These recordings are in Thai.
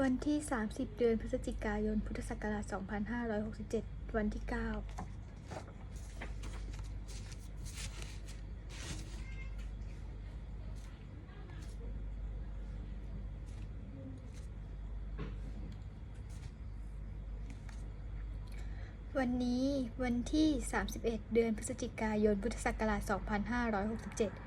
วันที่ 30 เดือนพฤศจิกายน พุทธศักราช 2567 วันที่ 9วันนี้วันที่ 31 เดือนพฤศจิกายน พุทธศักราช 2567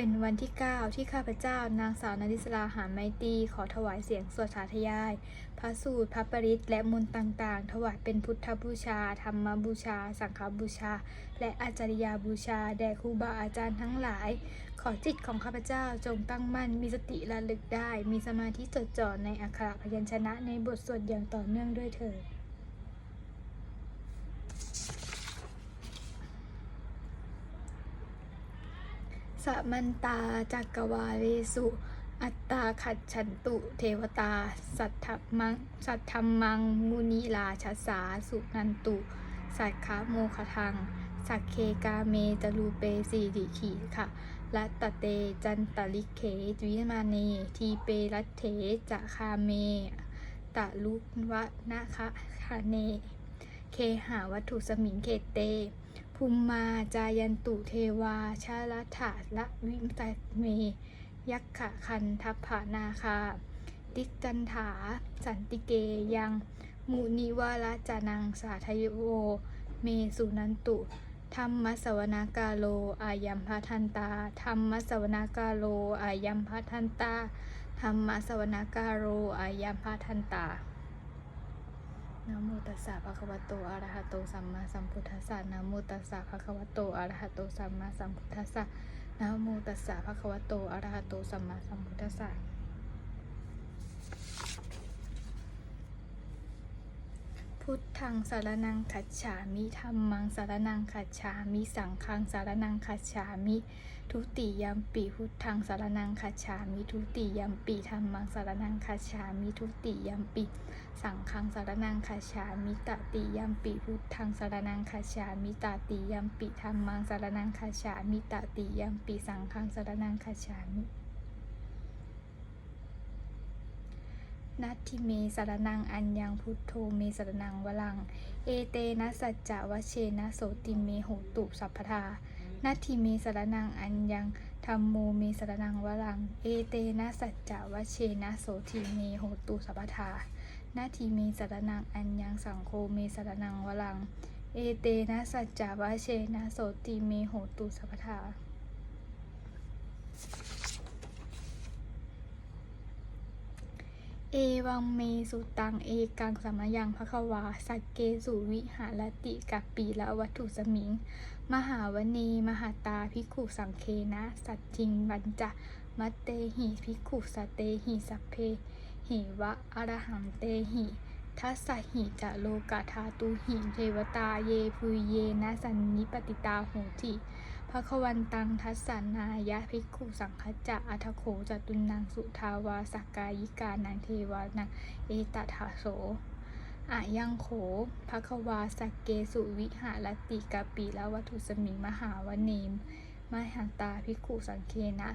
เป็นวันที่ 9 ที่ข้าพเจ้านางสาวนาริศราหารไมตีขอถวายเสียงสวดสาธยาย พระสูตรพระปริตและมนต์ต่างๆ ถวายเป็นพุทธบูชา ธรรมบูชา สังฆบูชา และอาจาริยาบูชา แด่ครูบาอาจารย์ทั้งหลาย ขอจิตของข้าพเจ้าจงตั้งมั่น มีสติระลึกได้ มีสมาธิจดจ่อในอักขระพยัญชนะในบทสวดอย่างต่อเนื่องด้วยเถิด สมันตาจักรวาเลสุ อัตตาขัดฉันตุ เทวตา สัทธมังสัทธมัง มุนิลาชัสสา สุนันตุ สัทคะโมคทัง สักเคกาเมจรูเปสีดิขีค่ะรัตตเตจันตลิเขวิมาเน ทีเปรัตเถจะคาเม ตะลุวะนะคะคาเน เคหาวัตถุสมิงเขตเต ภูมิมาจายันตุเทวาชาลถาละวิมตเม ยักขะคันทัพผานาคาดิกจันถา สันติเกยังมุนิวาลจานังสาทยโว เมสุนันตุ ธรรมสวนากาโล อายัมพทันตา ธรรมสวนากาโล อายัมพทันตา ธรรมสวนากาโลอายัมพทันตา นะโมตัสสะภะคะวะโตอะระหะโตสัมมาสัมพุทธัสสะนะโมตัสสะภะคะวะโตอะระหะโตสัมมาสัมพุทธัสสะนะโมตัสสะภะคะวะโตอะระหะโตสัมมาสัมพุทธัสสะพุทธังสารนังคัจฉามิธัมมังสารนังคัจฉามิ สังฆังสารนังคัจฉามิ ทุติยัมปิพุทธังสารนังคัจฉามิทุติยัมปิธัมมังสารนังคัจฉามิทุติยัมปิสังฆังสารนังคัจฉามิตติยัมปิพุทธังสารนังคัจฉามิตติยัมปิธัมมังสารนังคัจฉามิตติยัมปิสังฆังสารนังคัจฉามินัตถิเมสารนังอัญญังพุทโธเมสารนังวลัง เอเตนะสัจจะวะเชนะโสติเมโหตุสัพพทา นาทีเมสารนังอัญญังธรรมโมเมสารนังวรัง เอเตนะสัจจะวะเชนะโสติเมโหตุสัพพทานาทีเมสารนังอัญญังสังโฆเมสารนังวรัง เอเตนะสัจจะวะเชนะโสติเมโหตุสัพพทา เอวังเมสุตังเอกังสมยังภควา สักเกสุวิหารติกัปปีละวัตถุสมิง มหาวเนมหาตาภิขุสังเคนะ สัจจิงบัญจะมัตเตหิภิขุสเตหิสัพเพหิวะอรหังเตหิทัสสหิจะโลกาธาตุหิเทวตาเยพุยเยนะสันนิปติตาโหติ ภควันตังทัสสานายะภิกขุสังคจะอัทโขจตุนังสุทาวาสักกายิกานังเทวานังเอตถาโสอายังโขภควาสักเกสุวิหารติกาปีละวัตถุสมิงมหาวเนมมหันตาภิกขุสังเคนะ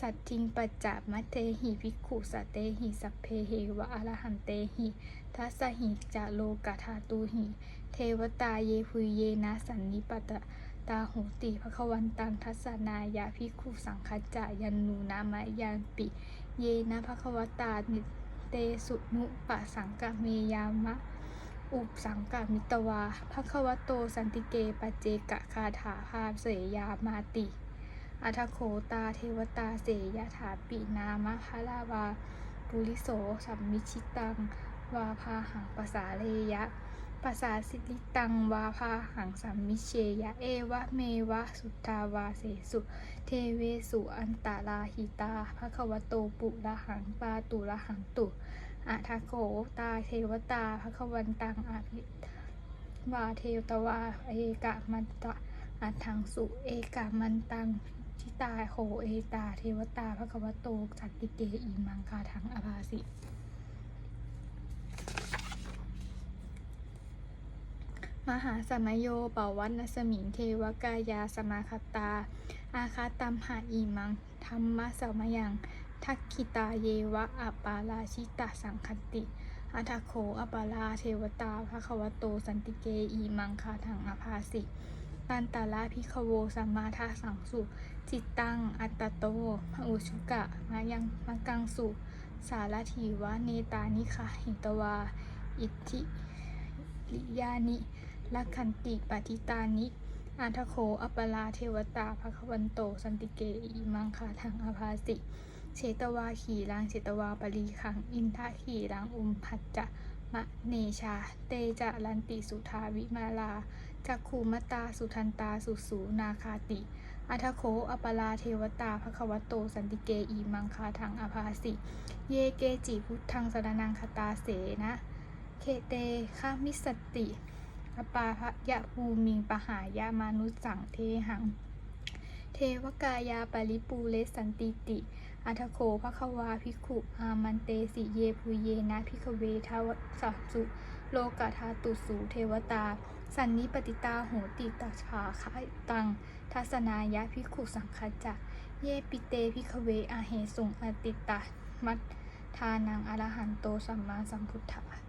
สัตทิงปัจจามัเตหิภิกขุสตเตหิสัพเพเหวะอรหันเตหิทัสสหิจาโลกาธาตุหิ เทวตาเยพุเยนะสันนิปตะ ตาโหติภควันตังทัสสนายาภิกขุสังคจายันนูนามะยันปิ เยนะภควตานิเตสุนุปะสังกะเมยามะ อุปสังกามิตวาภควโตสันติเกปเจกะคาถาภาเสยามาติอัทโคตาเทวตาเสยถาปินามะคาราวาปุริโสสัมมิชิตัง วาพาหังปสาเลยะ ปสาสิลิตังวาพาหังสัมมิเชยะเอวะเมวะสุทาวาเสสุเทเวสุอันตาลาหิตาภควโตปุระหังปาตุระหังตุอัทโคตาเทวตาภควันตังอาภิวาเทวตวาเอกะมันตะอัฏฐังสุเอกะมันตังทิตาโหเอตาเทวตาพระกวโตสัตติเกอิมังคาทังอภาสิ มหาสมโยปวัตนสมิงเทวกายาสมาคตา อาคาตัมหาอิมังธรรมะสมยัง ทักขิตาเยวะอัปปาราชิตาสังคติอัทโคอัปปาราเทวตาภะควโตสันติเกอีมังคาถังอภาสิตันตาลาพิคโวสัมมาทาสังสุจิตตัง อัตโตมอุชุกะมายังมังกังสุ สารถีวะเนตานิคะหิตวา อิทธิลิยานิ ลักขันติปฏิตานิอัทโคอัปปลาเทวตาภควันโต สันติเกอิมังคาทังอภาสิเชตวาขีรังเชตวาปรีขัง อินทะขีรังอุมพัจจะมะเนชา เตจะลันติสุทาวิมาลาจักขูมตาสุทันตาสุสูนาคาติอัทโคอัปปลาเทวตาภควโต สันติเกอีมังคาทังอภาสิ เยเกจิพุทธังสรนังคตาเสนะ เคเตคามิสติ ปาภยะภูมิงปหายามานุสังเทหัง เทวกายาปริปูเลสันติติอัทโคภควาภิกขุอามันเตสิเยภูเยนะพิกเวทาวสัสุโลกาธาตุสูเทวตา สันนิปติตาโหติตาชาคายตัง ทัศนายะพิกขุสังคจักเยปิเตพิกเวอาเหสุงอติตามัตทานังอรหันโตสัมมาสัมพุทธะ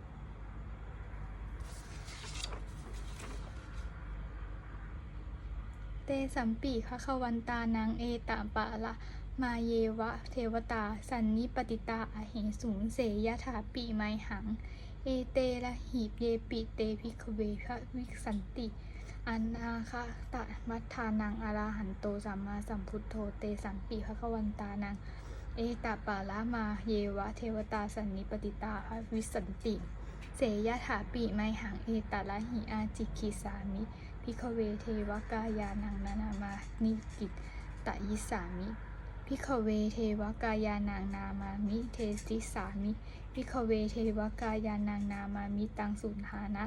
เตสัมปีคะควันตานางเอตาปะละ มาเยวะเทวตา สันนิปติตาอาเหสูงเสยถาปีไมหัง เอเตละหีบเยปิเตพิกเวพระวิสันติ อันนาคะตะมัทธานังอาราหันโตสัมมาสัมพุทโธเตสัมปีคะควันตานังเอตาปาละมาเยวะเทวตาสันนิปติตาพระวิสันติ เสยถาปีไมหังเอตาละหิอาจิคิสามิ พิกเวเทวกายานังนานามานิกิตตยิสามิพิกเวเทวกายานังนามามิเทสิสามิพิกเวเทวกายานังนามามิตังสุนหานะ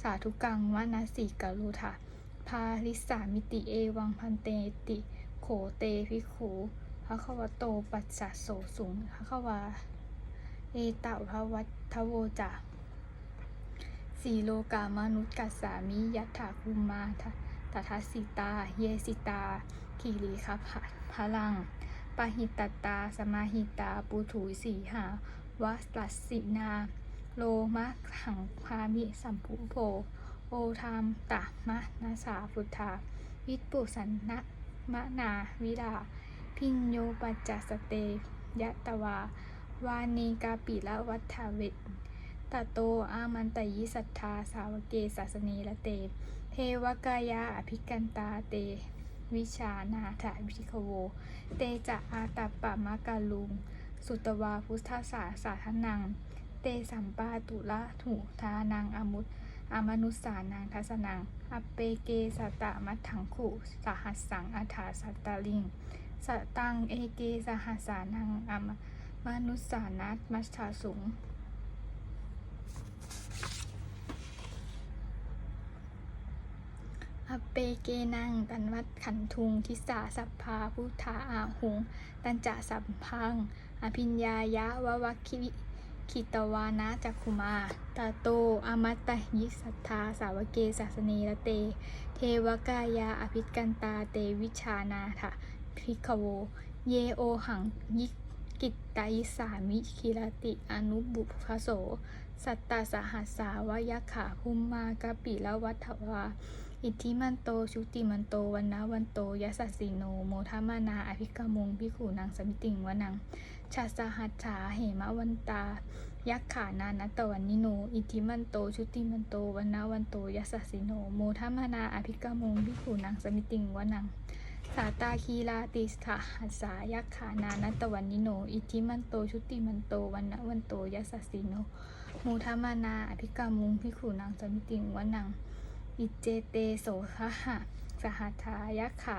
สาธุกังวนาสีกะลุทะพาลิสามิติเอวังพันเตติ โขเตพิขูพระควโตปัสสะโสสุงพระควาเอตาพระวัตโวจะ สีโลกามนุษย์กัสสามิยัตถาคุมมาทตทัสสิตา เยสิตาคีรีคพะพลังปหิตตตา สมาหิตา ปุถุสีหาวัสตัสสินา โลมะขังพามิสัมพุโภโอทามตะมะนาสาพุทธา วิปุสันนะมะนาวิลาพิญโยปัจจสเตยะตวา วานีกาปิละวัฏเวท ตโต อามันตยิสัทธา สาวเกศาสนีละเต เทวกายาอภิกันตาเต วิชานาถาวิคโว เตจะอาตัปปะมะกาลุง สุตวาพุทธสาสาทนัง เตสัมปาตุละถุทานังอมุตอามนุสานังทัสนัง อเปเกสตะมัทถังขุ สหัสสังอัฏฐาสัตตลิง สตังเอเกสหัสานังอามมนุสานัตมัชชาสุง อเปเกนัง ตันวัดขันทุง ทิสาสัพพาพุทธาอาหุง ตันจะสัมพัง อภิญญายะวะวัคคิคิตวานะจักขุมาตาโตอมัตตยิสัทธา สาวเกศาสนีละเต เทวกายาอภิกันตาเตวิชานาถะพิกโว เยโอหังยิกิตตายิสามิคิรติอนุบุพโส สัตตาสหัสสาวยักขาภุมมากะปิละวัฏวา อิทธิมันโต ชุติมันโต วันนาวันโตยัสสสสิโน โมทามานา อภิกามุงพิขูนางสมิติงวนังชาสหัสฉาเหมะวันตา ยักขานานัตตวันนิโน อิทธิมันโต ชุติมันโต วันนาวันโตยัสสสสิโน โมทามานา อภิกามุงพิขูนางสมิติงวนังสาตาคีลาติสถาหัสสายักขานานัตตวันนิโน อิทธิมันโต ชุติมันโต วันนาวันโตยัสสสสิโน โมทามานา อภิกามุงพิขูนางสมิติงวนัง อิเจเตโสคะหะสหัทายะขา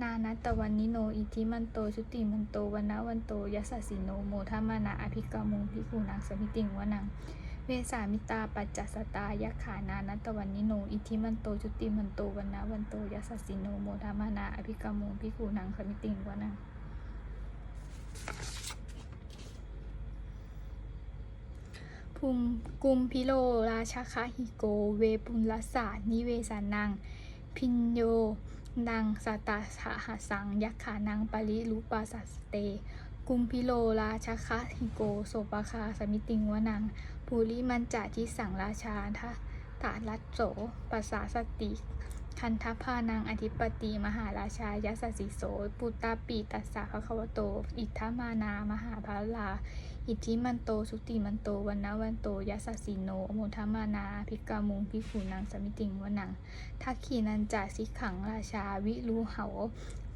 นานัตตวันนิโน อิทิมันโต ชุติมันโตวันนวันโตยัสสสิโนโมทามานะอภิกามุงพิคูนังสมิติงวนัง เวสามิตาปัจจสตายะขา นานัตตวันนิโน อิทิมันโต ชุติมันโตวันนวันโตยัสสสิโนโมทามานะอภิกามุงพิคูนังสมิติงวนัง ภูมิกุมพิโลราชคาหิโก เวปุลสานิเวสานัง พินโยนังสตาสหสัง ยักขานังปริรูปาสัสเต กุมพิโลราชคาหิโกโสปคาสมิติงวนังภูริมันจาทิสังราชาทะตาลัตโสปัสสาสติ คันทพานังอธิปติมหาราชายสสสิโสปุตตาปีตัสสะภควโต อิทธามานามหาภาลา อิทธิมันโตสุติมันโตวันนวันโตยัสสิโนโมทามานาภิกามุงพิขุนังสมิติงวนังทักขีนันจาสิขังราชาวิรูเหา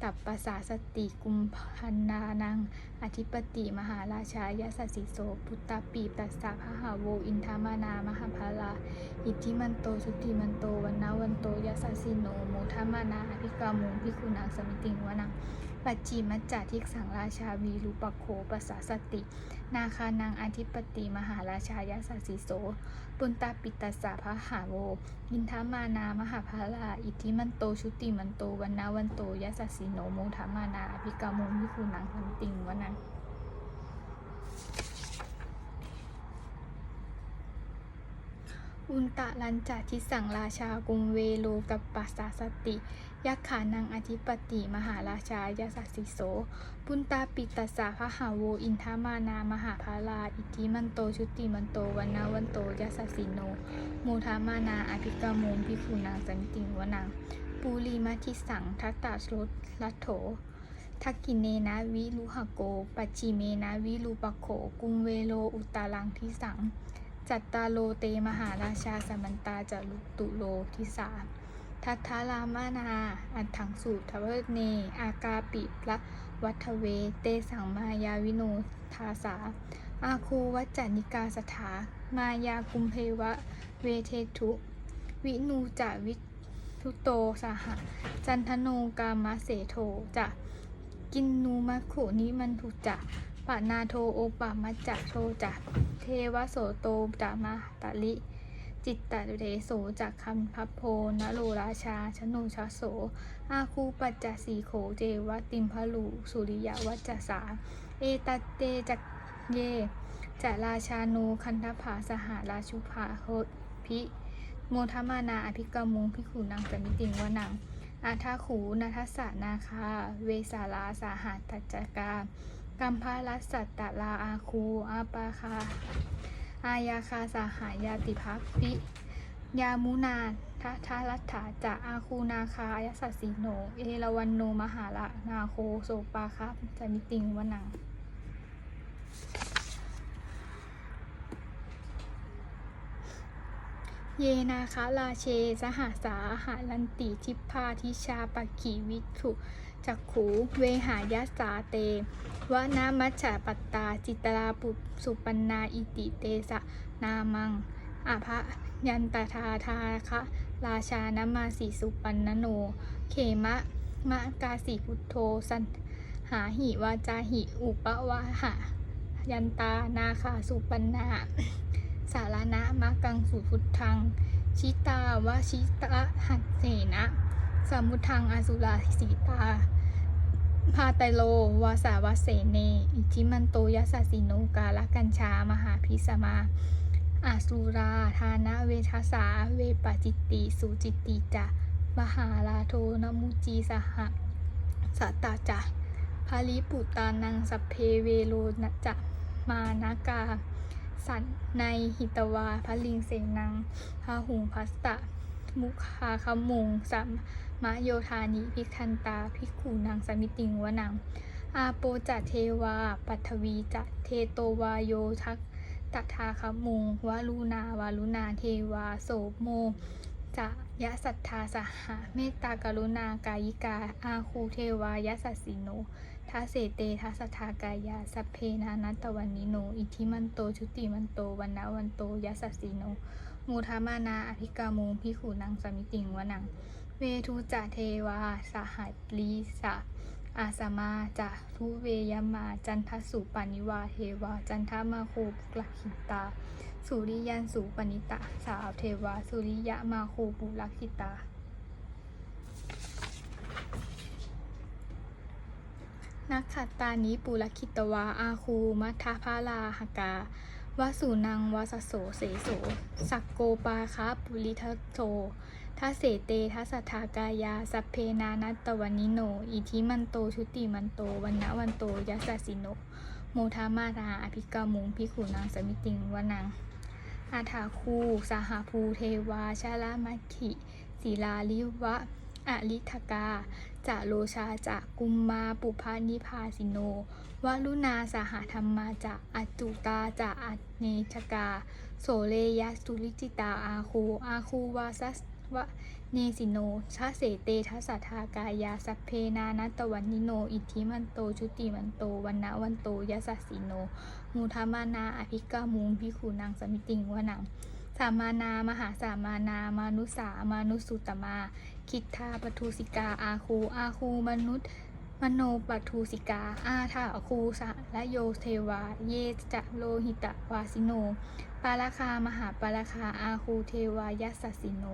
ตับปสาสติกุมพันนานัง อธิปติมหาราชายสสสิโสปุตตาปีตัสสะพหาโว อินทามานามหาภาลา อิทธิมันโต สุติมันโต วันนะวันโตยัสสสิโนโมทามานาอภิกามุงพิคุนังสมิติงวนัง ปัจจิมัจจาทิกสังราชาวีรูปโคปัสสาสติ นาคานังอธิปติมหาราชายสสสิโส ปุนตาปิตาสสะพะหาโว ยินทามานามหาภาลา อิทธิมันโตชุติมันโตวันนาวันโตยะสสสิโนโมธามานาอภิกามุมิคุนังคันติงวนังอุนตะลันจาทิสังราชากุมเวโลกับปัสสาสติ ยักขานังอธิปติ มหาราชายสัสสิโส ปุนตาปิตัสสะพะหาโวอินทามานามหาภาลาอิทิมันโตชุติมันโตวันนาวันโตยัสสสิโนโมทามานาอภิกามุงพิคุนังสันติวนังปูรีมาทิสังทัตตาสรลัทโถทักกินเนนะวิลุหโก ปัจจิเมนะวิลุปโข กุมเวโลอุตตาลังทิสัง จัตตาโลเตมหาราชาสมันตาจารุตุโลทิสา ทัทธารามานา อันถังสูตรทเวเน อากาปิพระวัทเว เตสังมายาวิโนทาสา อาคูวัจจานิกาสถา มายากุมเพวะ เวเททุ วินูจาวิทุโตสหจันทโนกามะเสโทจะกินนูมะขุนิมันทุจะปะนาโทโอปะมัจจะโทจะเทวโสโตจามาตาลิ จิตตะเรโสจากคัมพัพโพนโรราชา ชนุชาโส อาคูปัจจสีโขเจวะติมพลูสุริยวัจจสา เอตเตจักเยจะราชาโนคันทภาสหาราชุภาโหดพิโมทมานาอภิกมุงพิขุนังสมิติงวนังอาทาขูนาทัสสะนาคา เวสาลาสาหัตตัจกากัมพาลัสสัตตลาอาคูอาปาคา อายาคาสาหายาติพักปิยามุนาทัทารัตถาจะอาคูนาคายสัสสีโน เอราวันโนมหาละนาโคโสปาครับจามิติงวนังเยนาคาราเช สหาสาหาลันติทิพพาทิชาปขีวิถุ จักขูเวหายาสาเตวนามัจฉาปัตตา จิตราปุสุปันนาอิติเตสะนามังอาภะยันตทาทาคะราชานมาสีสุปันนโน เขมะมะกาสีพุทโธสันหาหิวาจาหิอุปวะหะยันตานาคาสุปันนาสารณะมะกังสุพุทธัง ชิตาวะชิตะหัตเสนะสมุทังอสุราสีตา พาไตโล วาสาวาเสเน อิทิมันโตยัสสิโนกาลกัญชา มหาพิสมา อาสุราธานะเวทสา เวปจิตติ สุจิตติจะ มหาลาโทนมุจีสหสัตตาจะภาลิปุตานังสัพเพเวโลนะจะ มานากา สันในหิตวาพลิงเสนังพาหุงพัสตะ มุคาคมุงสัม มะโยธานิพิคันตาพิกขูนางสมิติงวนัง อาโปจะเทวา ปัทวีจะเทโตวาโยทักตถาคมุงวาลุนาวาลุนาเทวาโสโมจะยะสัทธาสหะเมตตากรุณากายิกา อาคูเทวายะสัสสิโนทัเสเตทัสทากายาสัพเพนานัตตวันนิโน อิทิมันโตชุติมันโตวันนาวันโตยัสสสิโนมูทามานาอภิกามุงพิขูนังสมิติงวนัง เวทุจะเทวา สหัสลีสะอาสมาจะทุเวยมาจันทสุปานิวาเทวา จันทมาโคปุกลขิตา สุริยันสุปนิตะสาวเทวา สุริยะมาโคปุลขิตา นักขัตตานิปุลคิตวา อาคูมัทธพาลาหกาวสุนังวสโสเสโส สักโกปาคาปุริทโส ทัสเสเตทัสทากายา สัพเพนานัตตวันิโน อิทิมันโต ชุติมันโต วันนะวันโตยัสสิโนโมทามาราอภิกามุงพิขุนางสมิติงวนัง อาถาคูสหภูเทวาชาลามัคคิศิลาลิวะอลิทกาจะโลชาจะกุมมาปุพานิพาสิโนวลุนาสหธรรมาจะอัจุตาจะอัเนชกา โสเลยะสุริจิตาอาคูอาคูวาสัส วะเนสิโนชาเสเตทัสสทากายาสัพเพนานัตวันนิโน อิทธิมันโตชุติมันโตวันนะวันโตยัสสสิโน มูทามานาอภิกามุงพิขุนางสมิติงวนังสามานามหาสามานามานุสามานุสุตมา คิทธาปทุสิกาอาคูอาคูมนุษย์มโนปัทูสิกา อาถาคูสะและโยเทวา เยจะโลหิตะวาสิโน ปาราคามหาปาราคาอาคูเทวายัสสสิโน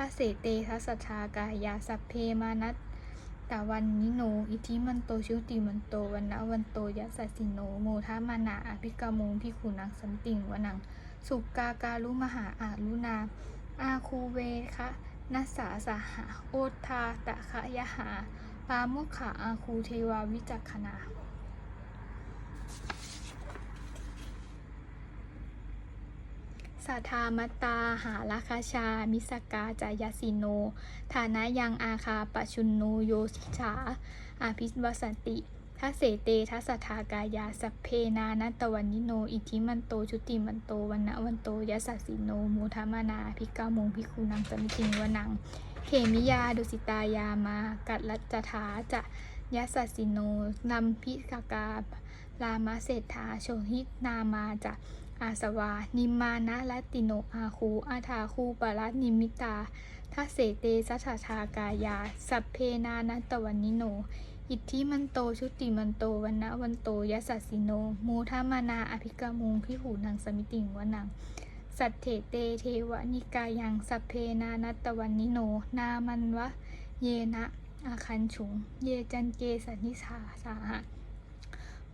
ทัสเสเตทัสสทากายาสัพเพมานัตตาวันนิโน อิทิมันโตชุติมันโตวันนะวันโตยัสสสิโนโมทามานาอภิกามุงพิขุนังสันติงวนัง สุกาการุมหาอารุนา อาคูเวคะนัสสาสหะโอทาตะคะยะหา ปาโมขาอาคูเทวาวิจักขณา สัทธามตาหาราคาชา มิสกาจายาสิโน ฐานะยังอาคาปชุนโนโยชาอาภิวัสติทัเสเตทัสสทากายาสัพเพนานัตวันนิโน อิทิมันโต ชุติมันโตวันนะวันโตยัสสสิโนมูทามนาภิกามุงพิคุนังสมิติงวนัง เขมิยาดุสิตายามา กัดลัจจถาจะยัสสสิโนนำพิกากาลามาเศรษฐาโชหิตนามาจะ อาสวา นิมานะลัตติโนอาคูอาทาคูปรัตนิมิตาทัเสเตสัชชากายา สัพเพนานัตวันนิโน อิทธิมันโตชุติมันโตวันนะวันโตยัสสสิโนโมทามานาอภิกามุงพิหูนังสมิติงวนัง สัตเถเตเทวนิกายัง สัพเพนานัตวันนิโน นามันวะ เยนะอาคันฉุง เยจันเกสนนิสาสาหะ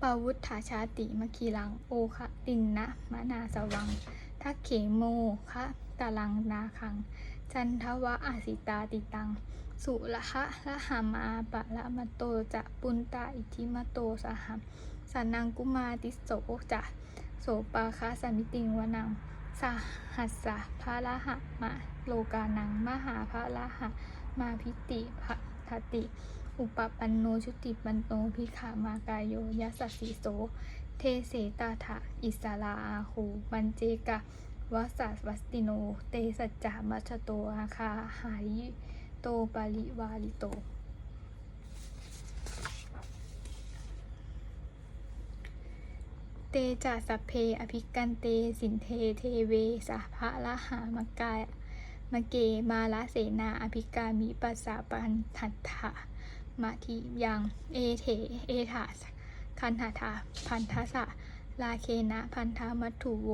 ปวุธาชาติมคีลัง โอคะตินนะมะนาสวัง ทักเขโมคะตะลังนาคัง จันทวะอาสิตาติตัง สุละคะละหามาปะละมะโตจะปุนตาอิทิมะโตสหัมสันนังกุมาติโสจะโสปาคะสมิติงวนังสหัสสะพระละหะมะโลกานัง มหาพระละหะมาพิติภทติ อุปปันโนชุติปันโนพิขามากายโยยัสสสิโส เทเสตาถะอิสลาอาหูปัญเจกะวัสสวัสติโน เตสัจจามัชโตอาคาหาริโตปาริวาลิโต เตจาสัพเพอภิกันเตสินเทเทเวสะพะละหามกายมเกมาละเสนาอภิกามิปัสสะปันทัตถะ มาทิยัง เอเถ เอถาคันหาถาพันทสะลาเคนะพันธามัตถุโว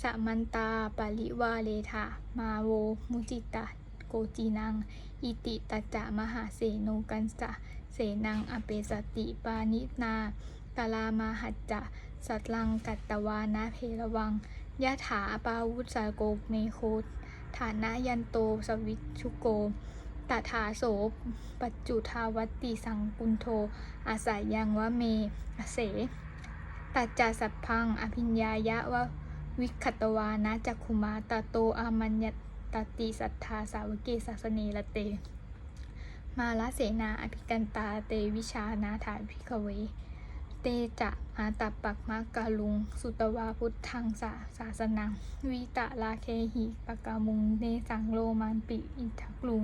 สมันตาปาริวาเลธามาโว มุจิตาโกจีนัง อิติตจจะมหาเสโนกันสะ เสนังอเปสติปานินากาลามาหัจจะ สัตลังกัตตวานะเพระวังยะถาปาวุสาโกเมโคฐานะยันโตสวิชชุโก ตถาโสปัจจุทาวัตติสังกุนโท อาศัยยังวะเมเสตัจจสัพพัง อภิญญายะวะวิคตวานะจักขุมาตาโตอามัญญตติสัทธาสาวเกสาสเนละเต มาละเสนาอภิกันตาเตวิชานาถาพิกเว เตจะอาตัปปักมะกาลุง สุตวาพุทธังสาศาสนัง วิตะลาเคหิปะกามุงเนสังโลมันปิอิทักลุง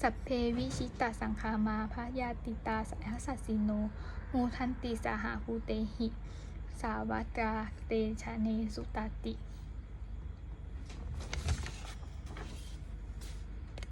สัพเพวิชิตาสังคามาพระยาติตาสัยสัสสิโนโมทันติสาหาภูเตหิ สาวัตราเตชะเนสุตาติ